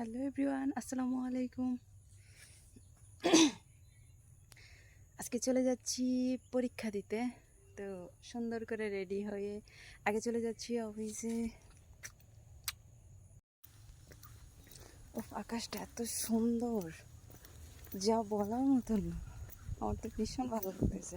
Hello everyone, আসসালামু আলাইকুম। আজকে চলে যাচ্ছি পরীক্ষা দিতে। তো সুন্দর করে রেডি হয়ে আগে চলে যাচ্ছি অফিসে ও আকাশটা এত সুন্দর। যা বলার মতন। আমার তো ভীষণ ভালো লাগতেছে।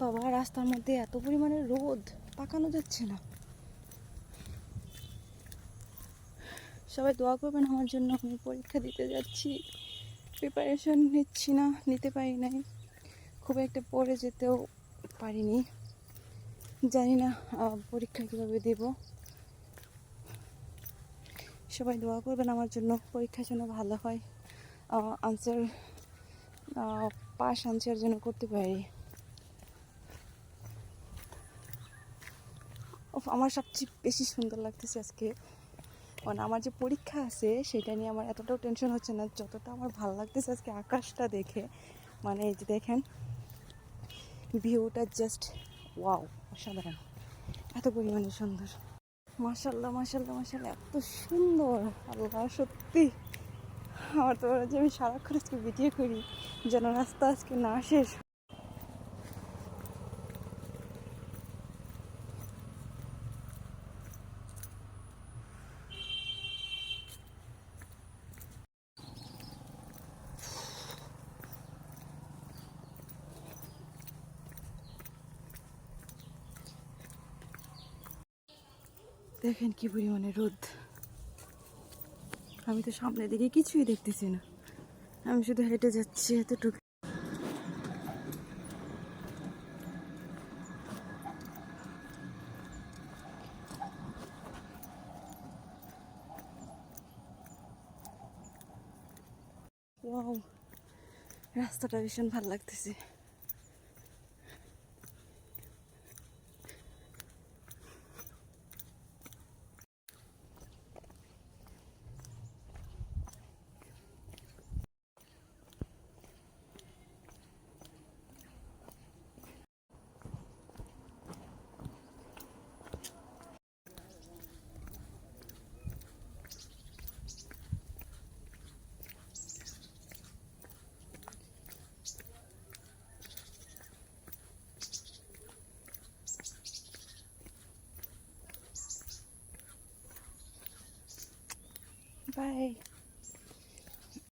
বাবা, রাস্তার মধ্যে এত পরিমাণে রোদ, তাকানো যাচ্ছে না। সবাই দোয়া করবেন, আমার জন্য আমি পরীক্ষা দিতে যাচ্ছি। প্রিপারেশন নিচ্ছি না, নিতে পারি নাই। খুব একটা পড়ে যেতেও পারিনি। জানি না পরীক্ষা কীভাবে দেব। সবাই দোয়া করবেন, আমার জন্য পরীক্ষা যেন ভালো হয়। আনসার পাস আনসার যেন করতে পারি। আমার সবচেয়ে বেশি সুন্দর লাগতেছে আজকে। মানে আমার যে পরীক্ষা আছে, সেটা নিয়ে আমার এতটাও টেনশন হচ্ছে না, যতটা আমার ভালো লাগতেছে আজকে আকাশটা দেখে। মানে এই যে দেখেন ভিউটা জাস্ট ওয়াও অসাধারণ। এত পরিমাণে সুন্দর। মাসাল্লাহ মাসাল্লাহ মাসাল্লাহ এত সুন্দর। আল্লাহ, সত্যি। আমার তো হচ্ছে আমি সারাক্ষণ আজকে ভিডিও করি, যেন রাস্তা আজকে না শেষ দেখেন কি পরিমাণে রোদ। আমি তো সামনের দিকে কিছুই দেখতেছি না। আমি শুধু হেঁটে যাচ্ছি এতটুকু। রাস্তাটা ভীষণ ভালো লাগতেছে। Bye.